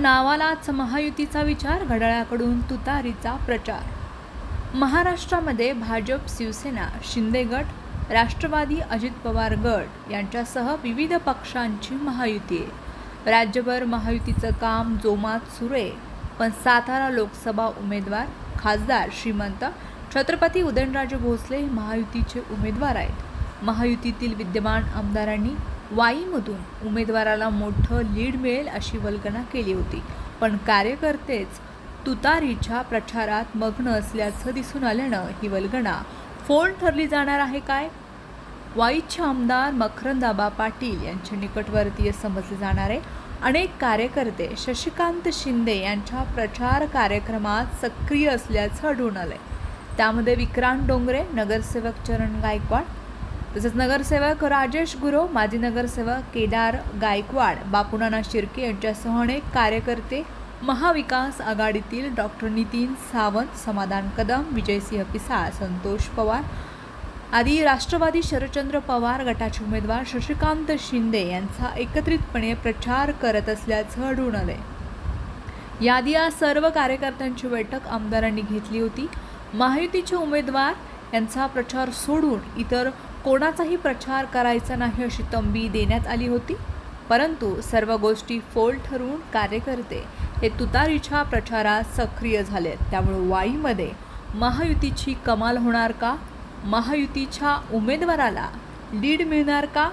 नावालाच महायुतीचा विचार घड्याळाकडून तुतारीचा प्रचार. महाराष्ट्रामध्ये भाजप शिवसेना शिंदे गट राष्ट्रवादी अजित पवार गट यांच्यासह विविध पक्षांची महायुती आहे. राज्यभर महायुतीचं काम जोमात सुरू आहे. पण सातारा लोकसभा उमेदवार खासदार श्रीमंत छत्रपती उदयनराजे भोसले हे महायुतीचे उमेदवार आहेत. महायुतीतील विद्यमान आमदारांनी वाईमधून उमेदवाराला मोठं लीड मिळेल अशी वल्गना केली होती. पण कार्यकर्तेच तुतारीच्या प्रचारात मग्न असल्याचं दिसून आल्यानं ही वल्गना फोन ठरली जाणार आहे काय? वाईचे आमदार मखरंदाबा पाटील यांचे निकटवर्तीय समजले जाणारे अनेक कार्यकर्ते शशिकांत शिंदे यांच्या प्रचार कार्यक्रमात सक्रिय असल्याचं आढळून आलंय. त्यामध्ये विक्रांत डोंगरे नगरसेवक चरण गायकवाड तसेच नगरसेवक राजेश गुरव माजी नगरसेवक केदार गायकवाड बापूनाना शिर्के यांच्यासह अनेक कार्यकर्ते महाविकास आघाडीतील डॉक्टर नितीन सावंत समाधान कदम विजयसिंह पिसाळ संतोष पवार आदी राष्ट्रवादी शरदचंद्र पवार गटाचे उमेदवार शशिकांत शिंदे यांचा एकत्रितपणे प्रचार करत असल्याचं आढळून आले यादी या सर्व कार्यकर्त्यांची बैठक आमदारांनी घेतली होती. महायुतीचे उमेदवार यांचा प्रचार सोडून इतर कोणाचाही प्रचार करायचा नाही अशी तंबी देण्यात आली होती. परंतु सर्व गोष्टी फोल ठरवून कार्यकर्ते हे तुतारीच्या प्रचारात सक्रिय झाले. त्यामुळे वाईमध्ये महायुतीची कमाल होणार का? महायुतीच्या उमेदवाराला लीड मिळणार का?